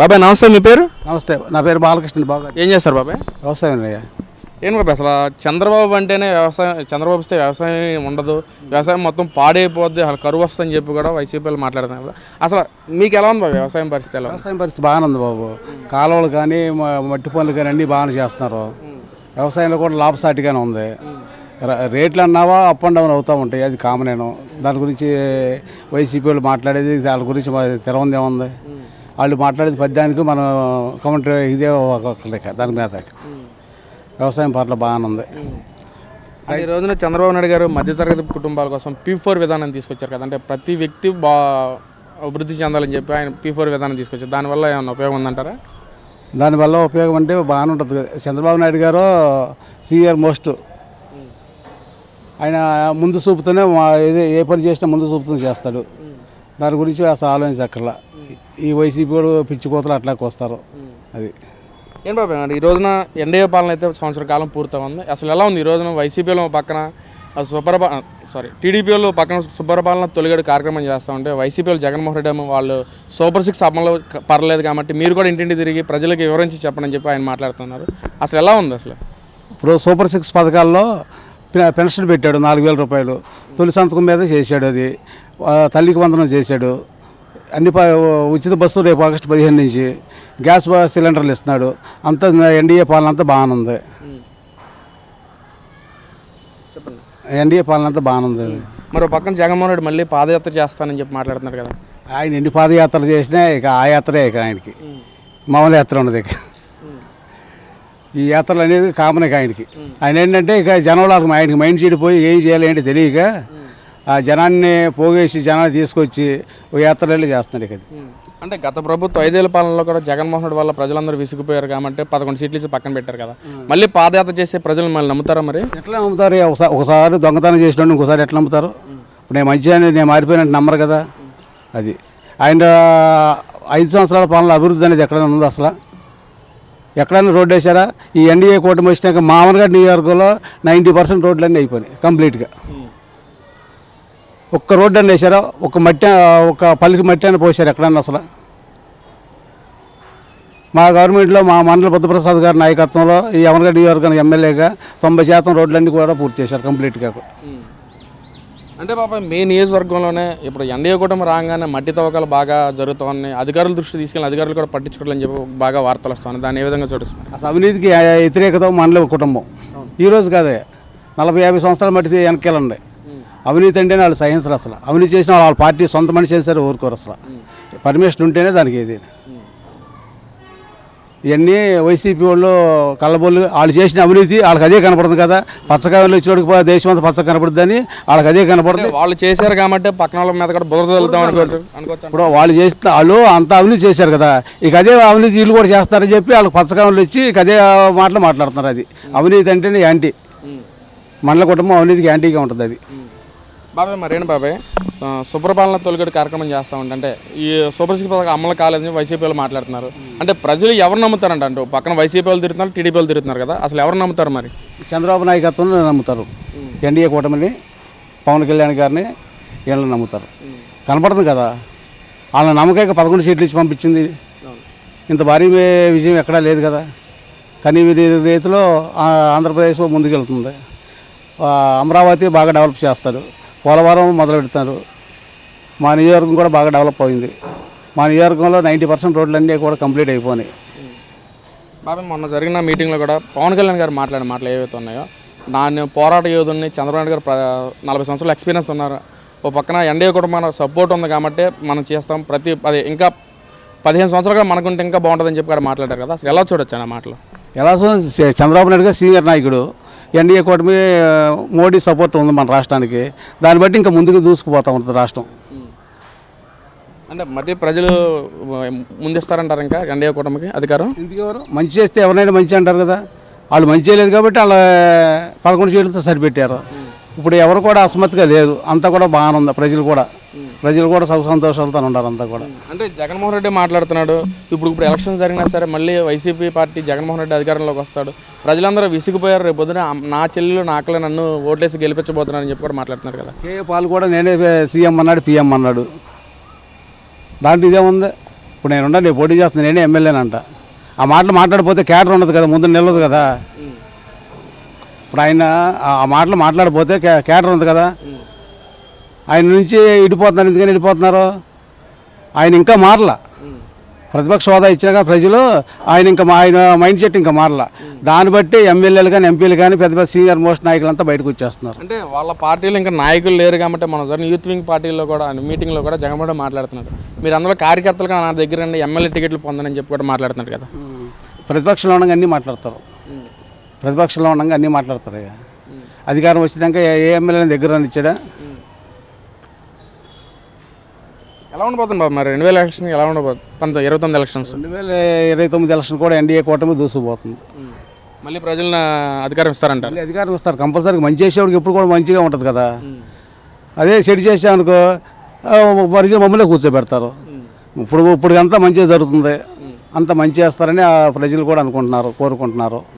బాబాయ్ నమస్తే మీ పేరు? నమస్తే నా పేరు బాలకృష్ణ బాగా ఏం చేస్తారు బాబాయ్? వ్యవసాయం అయ్యా. ఏం బాబాయ్ అసలు చంద్రబాబు అంటేనే వ్యవసాయం చంద్రబాబు వస్తే వ్యవసాయం ఉండదు. వ్యవసాయం మొత్తం పాడైపోద్ది అసలు కరువు వస్తుందని చెప్పి కూడా వైసీపీలు మాట్లాడుతున్నారు అసలు మీకు ఎలా ఉంది బాబాయ్ వ్యవసాయం పరిస్థితి ఎలా వ్యవసాయం పరిస్థితి బాగానే ఉంది బాబు. కాలువలు కానీ మట్టి పనులు కానీ అన్నీ బాగానే చేస్తున్నారు. వ్యవసాయంలో కూడా లాభసాటిగానే ఉంది. రేట్లు అన్నావా అప్ అండ్ డౌన్ అవుతూ ఉంటాయి. అది కామనేను. దాని గురించి వైసీపీ వాళ్ళు మాట్లాడేది దాని గురించి తెరవంది ఏముంది? వాళ్ళు మాట్లాడేది పద్యానికి మనం కమెంటరీ ఇదే ఒక లెక్క దాని మీద. వ్యవసాయం పట్ల బాగానే ఉంది ఈ రోజున చంద్రబాబు నాయుడు గారు మధ్యతరగతి కుటుంబాల కోసం పీ ఫోర్ విధానం తీసుకొచ్చారు కదా. అంటే ప్రతి వ్యక్తి బా అభివృద్ధి చెందాలని చెప్పి ఆయన పీ ఫోర్ విధానం తీసుకొచ్చారు. దానివల్ల ఏమైనా ఉపయోగం ఉందంటారా? దానివల్ల ఉపయోగం అంటే బాగానే ఉంటుంది. కదా. చంద్రబాబు నాయుడు గారు సీనియర్ మోస్ట్. ఆయన ముందు చూపుతూనే మా- ఏదే ఏ పని చేసినా ముందు చూపుతూనే చేస్తాడు. దాని గురించి అసలు ఆలోచించక్కర్లా. ఈ వైసీపీ కూడా పిచ్చి కోతలు అట్లాకి వస్తారు అది. ఏం మరి ఈ రోజున ఎన్డీఏ పాలన అయితే సంవత్సర కాలం పూర్తవుంది అసలు ఎలా ఉంది ఈ రోజున వైసీపీలో పక్కన? సుపరపా సారీ టీడీపీలో పక్కన సుపరిపాలన తొలిగడు కార్యక్రమం చేస్తూ ఉంటే వైసీపీలో జగన్మోహన్ రెడ్డి వాళ్ళు సూపర్ సిక్స్ అమలు పర్లేదు కాబట్టి మీరు కూడా ఇంటింటి తిరిగి ప్రజలకు వివరించి చెప్పండి చెప్పి ఆయన మాట్లాడుతున్నారు. అసలు ఎలా ఉంది అసలు? ఇప్పుడు సూపర్ సిక్స్ పథకాల్లో పెన్షన్ పెట్టాడు నాలుగు వేల రూపాయలు. తొలి సంతకం మీద చేశాడు అది. తల్లికి వందనం చేశాడు. అన్ని ఉచిత బస్సు రేపు ఆగస్టు పదిహేను నుంచి గ్యాస్ సిలిండర్లు ఇస్తున్నాడు. అంతా ఎన్డీఏ పాలన అంతా బాగానే ఉంది చెప్పండి. ఎన్డీఏ పాలన అంతా బాగానే ఉంది మరో పక్కన జగన్మోహన్ రెడ్డి మళ్ళీ పాదయాత్ర చేస్తానని చెప్పి మాట్లాడుతున్నారు కదా. ఆయన ఎన్ని పాదయాత్రలు చేసినా ఇక ఆ యాత్రే ఇక ఆయనకి. మామూలు యాత్ర ఉండదు ఇక. ఈ యాత్రలు అనేది కామన్ ఇక ఆయనకి. ఆయన ఏంటంటే ఇక జనంలో ఆయనకి మైండ్ చెడిపోయి ఏం చేయాలి ఏంటి తెలియక ఆ జనాన్ని పోగేసి జనాన్ని తీసుకొచ్చి యాత్రలు చేస్తున్నాడు ఇక అది. అంటే గత ప్రభుత్వం ఐదేళ్ళ పాలనలో కూడా జగన్మోహన్ రెడ్డి వల్ల ప్రజలందరూ విసిగిపోయారు కాబట్టి పదకొండు సీట్లు ఇచ్చి పక్కన పెట్టారు కదా. మళ్ళీ పాదయాత్ర చేసే ప్రజలు మళ్ళీ నమ్ముతారా మరి? ఎట్లా నమ్ముతారు? ఒకసారి ఒకసారి దొంగతనం చేసినోడు ఇంకోసారి ఎట్లా నమ్ముతారు? ఇప్పుడు నేను మంచిగా నేను మారిపోయినట్టు నమ్మరు కదా. అది. ఆయన ఐదు సంవత్సరాల పాలన అభివృద్ధి అనేది ఎక్కడైనా ఉంది అసలు? ఎక్కడైనా రోడ్డు వేసారా ఈ ఎన్డీఏ కూటమి వచ్చినాక మామూలుగా నియోజకవర్గంలో నైంటీ పర్సెంట్ రోడ్లన్నీ అయిపోయినాయి కంప్లీట్గా. ఒక్క రోడ్డు అని వేసారా ఒక మట్టి ఒక పల్లికి మట్టి అని పోసారు ఎక్కడన్నా అసలు? మా గవర్నమెంట్లో మా మండల బుద్ధప్రసాద్ గారి నాయకత్వంలో ఈ అమరగడ్డ నియోజకవర్గానికి ఎమ్మెల్యేగా తొంభై శాతం రోడ్లన్నీ కూడా పూర్తి చేశారు కంప్లీట్గా అంటే పాప మీ నియోజకవర్గంలోనే ఇప్పుడు ఎన్డీఏ కూటమి రాగానే మట్టి తవ్వకాలు బాగా జరుగుతున్నాయి. అధికారుల దృష్టి తీసుకెళ్ళి అధికారులు కూడా పట్టించుకోవాలని చెప్పి బాగా వార్తలు వస్తున్నాయి. దాన్ని ఏ విధంగా చూపిస్తున్నారు అసలు అవినీతికి వ్యతిరేకత మండల కుటుంబం. ఈ రోజు కాదే నలభై యాభై సంవత్సరాల మట్టి వెనకెళ్ళండి అవినీతి అంటేనే వాళ్ళు సహించరు అసలు. అవినీతి చేసిన వాళ్ళ పార్టీ సొంత మనిషి సరే ఊరుకోరు అసలు. పర్మిషన్ ఉంటేనే దానికి ఇది. ఇవన్నీ వైసీపీ వాళ్ళు కళ్ళబొల్లు వాళ్ళు చేసిన అవినీతి వాళ్ళకి అదే కనపడుతుంది కదా. పచ్చకాయలు వచ్చినోడికి దేశం అంతా పచ్చ కనపడుతుందని వాళ్ళకి అదే కనపడుతుంది వాళ్ళు చేశారు కాబట్టి పక్కన వాళ్ళ మీద కూడా బురద వెళ్తాం అనుకోవచ్చు ఇప్పుడు వాళ్ళు చేస్తే వాళ్ళు అంత అవినీతి చేశారు కదా. ఇక అదే అవినీతి వీళ్ళు కూడా చేస్తారని చెప్పి వాళ్ళకి పచ్చకాయలు వచ్చి ఇక అదే మాటలు మాట్లాడుతున్నారు అది. అవినీతి అంటేనే యాంటీ. మండల కుటుంబం అవినీతికి యాంటీగా ఉంటుంది అది. బాబాయ్ మరేంటి బాబాయ్? శుభ్రపాలన సుప్రపాలన కార్యక్రమం చేస్తా ఉంటే అంటే ఈ శుభ్రశక్తి పథకం అమలు కాలేదని వైసీపీ వాళ్ళు మాట్లాడుతున్నారు. అంటే ప్రజలు ఎవరు నమ్ముతారంట? అంటూ పక్కన వైసీపీ వాళ్ళు తిరుగుతున్నారు టీడీపీ వాళ్ళు తిరుగుతున్నారు కదా అసలు ఎవరు నమ్ముతారు మరి? చంద్రబాబు నాయకత్వం నమ్ముతారు. ఎన్డీఏ కూటమిని పవన్ కళ్యాణ్ గారిని వీళ్ళని నమ్ముతారు. కనపడుతుంది కదా. వాళ్ళ నమ్మకానికి పదకొండు సీట్లు ఇచ్చి పంపించింది. ఇంత భారీ విజయం ఎక్కడా లేదు కదా. కానీ వీరి రీతిలో ఆంధ్రప్రదేశ్ ముందుకెళ్తుంది. అమరావతి బాగా డెవలప్ చేస్తారు. పోలవరం మొదలు పెడతారు మా నియోజకవర్గం కూడా బాగా డెవలప్ అయింది. మా నియోజకవర్గంలో నైంటీ పర్సెంట్ రోడ్లన్నీ కూడా కంప్లీట్ అయిపోయినాయి. బాబాయ్ మొన్న జరిగిన మీటింగ్లో కూడా పవన్ కళ్యాణ్ గారు మాట్లాడిన మాటలు ఏవైతే ఉన్నాయో నాన్న పోరాట యోధుని చంద్రబాబు నాయుడు గారు నలభై సంవత్సరాల ఎక్స్పీరియన్స్ ఉన్నారు. ఓ పక్కన ఎన్డీఏ కూడా మన సపోర్ట్ ఉంది కాబట్టి మనం చేస్తాం. ప్రతి అదే ఇంకా పదిహేను సంవత్సరాలుగా మనకుంటే ఇంకా బాగుంటుందని చెప్పి కూడా మాట్లాడారు కదా. అసలు ఎలా చూడొచ్చు ఆ మాటలు? ఎలా చంద్రబాబు నాయుడు గారు సీనియర్ నాయకుడు. ఎన్డీఏ కూటమి మోడీ సపోర్ట్ ఉంది మన రాష్ట్రానికి. దాన్ని బట్టి ఇంకా ముందుకు దూసుకుపోతా ఉంటుంది రాష్ట్రం. అంటే మరి ప్రజలు ముందిస్తారంటారు ఇంకా ఎన్డీఏ కూటమికి అధికారం? ఎందుకు ఎవరు? మంచి చేస్తే ఎవరైనా మంచి అంటారు కదా. వాళ్ళు మంచి చేయలేదు కాబట్టి వాళ్ళ పదకొండు సీట్లతో సరిపెట్టారు. ఇప్పుడు ఎవరు కూడా అసమతిగా లేదు. అంతా కూడా బాగానే ఉంది ప్రజలు కూడా. ప్రజలు కూడా సుఖ సంతోషాలతో ఉన్నారు అంతా కూడా. అంటే జగన్మోహన్ రెడ్డి మాట్లాడుతున్నాడు ఇప్పుడు ఇప్పుడు ఎలక్షన్ జరిగినా సరే మళ్ళీ వైసీపీ పార్టీ జగన్మోహన్ రెడ్డి అధికారంలోకి వస్తాడు. ప్రజలందరూ విసిగిపోయారు రేపు పొద్దున నా చెల్లెలు నా అక్కలే నన్ను ఓట్లేసి గెలిపించబోతున్నారని చెప్పి కూడా మాట్లాడుతున్నారు కదా. కే పాలు కూడా నేనే సీఎం అన్నాడు పిఎం అన్నాడు. దాంట్లో ఇదేముంది ఇప్పుడు నేను నేను పోటీ చేస్తున్నాను నేనే ఎమ్మెల్యేనంట. ఆ మాటలు మాట్లాడిపోతే క్యాటర్ ఉండదు కదా ముందు నిలవదు కదా. ఇప్పుడు ఆయన ఆ మాటలు మాట్లాడిపోతే క్యాటర్ ఉంది కదా. ఆయన నుంచి ఇడిపోతున్నారు. ఎందుకని ఇడిపోతున్నారు? ఆయన ఇంకా మారలా. ప్రతిపక్ష హోదా ఇచ్చినాక ప్రజలు ఆయన ఇంకా మా- ఆయన మైండ్ సెట్ ఇంకా మారలా. దాన్ని బట్టి ఎమ్మెల్యేలు కానీ ఎంపీలు కానీ పెద్ద పెద్ద సీనియర్ మోస్ట్ నాయకులంతా బయటకు వచ్చేస్తున్నారు. అంటే వాళ్ళ పార్టీలో ఇంకా నాయకులు లేరు కాబట్టి మనం జరిగిన యూత్ వింగ్ పార్టీలో కూడా మీటింగ్లో కూడా జగన్మోహన్ రెడ్డి మాట్లాడుతున్నాడు. మీరు అందులో కార్యకర్తలుగా నా దగ్గర ఎమ్మెల్యే టికెట్లు పొందని చెప్పి కూడా మాట్లాడుతున్నాడు కదా. ప్రతిపక్షంలో ఉండగా అన్నీ మాట్లాడతారు. ప్రతిపక్షంలో ఉండగా అన్నీ మాట్లాడతారు ఇక. అధికారం వచ్చినాక ఏ ఏ ఎమ్మెల్యే దగ్గర ఇచ్చాడా ఎలా ఉండబోతుంది బాబు మరి రెండు వేల ఎలక్షన్ ఎలా ఉండబోతుంది? పంతొమ్మిది ఇరవై తొమ్మిది ఎలక్షన్స్? రెండు వేల ఇరవై తొమ్మిది ఎలక్షన్ కూడా ఎన్డీఏ కూటమి దూసుకుపోతుంది. మళ్ళీ ప్రజలను అధికారం ఇస్తారంటారు మళ్ళీ అధికారం ఇస్తారు. కంపల్సరీ మంచి చేసేవాడికి ఎప్పుడు కూడా మంచిగా ఉంటుంది కదా. అదే చెడు చేసామనుకో పరిచయం మమ్మల్ని కూర్చోబెడతారు. ఇప్పుడు ఇప్పుడు అంతా మంచిగా జరుగుతుంది. అంత మంచి చేస్తారని ఆ ప్రజలు కూడా అనుకుంటున్నారు కోరుకుంటున్నారు.